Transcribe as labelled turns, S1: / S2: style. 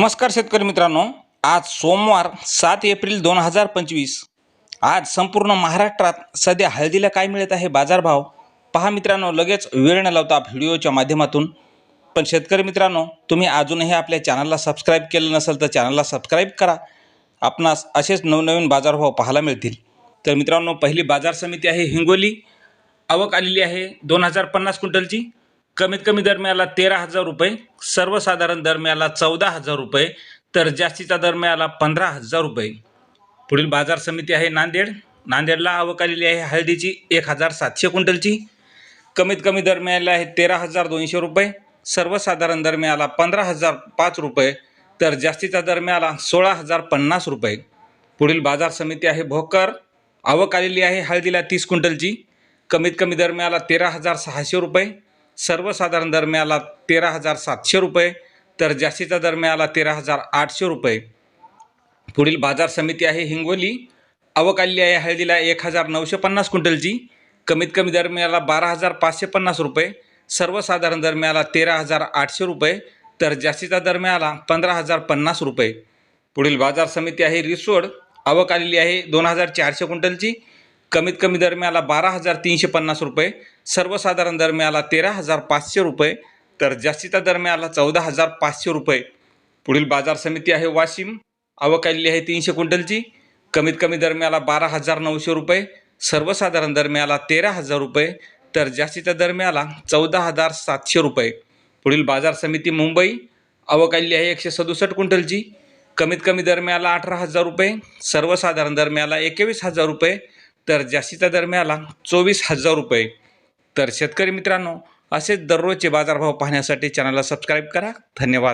S1: नमस्कार शेतकरी मित्रांनो. आज सोमवार सात एप्रिल दोन हजार पंचवीस. आज संपूर्ण महाराष्ट्रात सध्या हळदीला काय मिळत आहे बाजारभाव? पहा मित्रांनो लगेच वेळ न लावता व्हिडिओच्या माध्यमातून. पण शेतकरी मित्रांनो तुम्ही अजूनही आपल्या चॅनलला सबस्क्राईब केलं नसेल तर चॅनलला सबस्क्राईब करा. आपणास असेच नवनवीन बाजारभाव पाहायला मिळतील. तर मित्रांनो पहिली बाजार समिती आहे हिंगोली. आवक आलेली आहे दोन हजार पन्नास क्विंटलची. कमीत कमी दर मिळाला तेरा हजार रुपये सर्वसाधारण दर मिळाला चौदा हजार रुपये तर जास्तीचा दर मिळाला पंधरा हजार रुपये. पुढील बाजार समिती आहे नांदेड. नांदेडला आवक आलेली आहे हळदीची एक हजार सातशे क्विंटलची. कमीत कमी दर मिळाला आहे तेरा हजार दोनशे रुपये सर्वसाधारण दर मिळाला पंधरा हजार पाच रुपये तर जास्तीचा दर मिळाला सोळा हजार पन्नास रुपये. पुढील बाजार समिती आहे भोकर. आवक आलेली आहे हळदीला तीस क्विंटलची. कमीत कमी दर मिळाला तेरा हजार सहाशे रुपये सर्वसाधारण दर मिळाला तेरा हजार सातशे रुपये तर जास्तीचा दर मिळाला तेरा हजार आठशे रुपये. पुढील बाजार समिती आहे हिंगोली. आवक आलेली आहे हळदीला एक हजार नऊशे पन्नास क्विंटलची. कमीत कमी दर मिळाला बारा हजार पाचशे पन्नास रुपये. सर्वसाधारण दर मिळाला तेरा हजार आठशे रुपये तर जास्तीचा दर मिळाला पंधरा हजार पन्नास रुपये. पुढील बाजार समिती आहे रिसोड. आवक आलेली आहे दोन हजार चारशे क्विंटलची. कमीत कमी दरम्याला बारा हजार तीनशे पन्नास रुपये सर्वसाधारण दरम्याला तेरा हजार पाचशे रुपये तर जास्तीचा दरम्याला चौदा हजार पाचशे रुपये. पुढील बाजार समिती आहे वाशिम. आवक आलेली आहे तीनशे क्विंटलची. कमीत कमी दरम्याला बारा हजार नऊशे रुपये सर्वसाधारण दरम्याला तेरा हजार रुपये तर जास्तीचा दरम्याला चौदा हजार सातशे रुपये. पुढील बाजार समिती मुंबई. आवक आलेली आहे एकशे सदुसष्ट क्विंटलची. कमीत कमी दरम्याला अठरा हजार रुपये सर्वसाधारण दरम्याला एकवीस हजार रुपये तर जास्तीचा दर मिळाला चोवीस हजार रुपये. तर शेतकरी मित्रांनो असेच दररोजचे बाजारभाव पाहण्यासाठी चॅनलला सबस्क्राईब करा. धन्यवाद.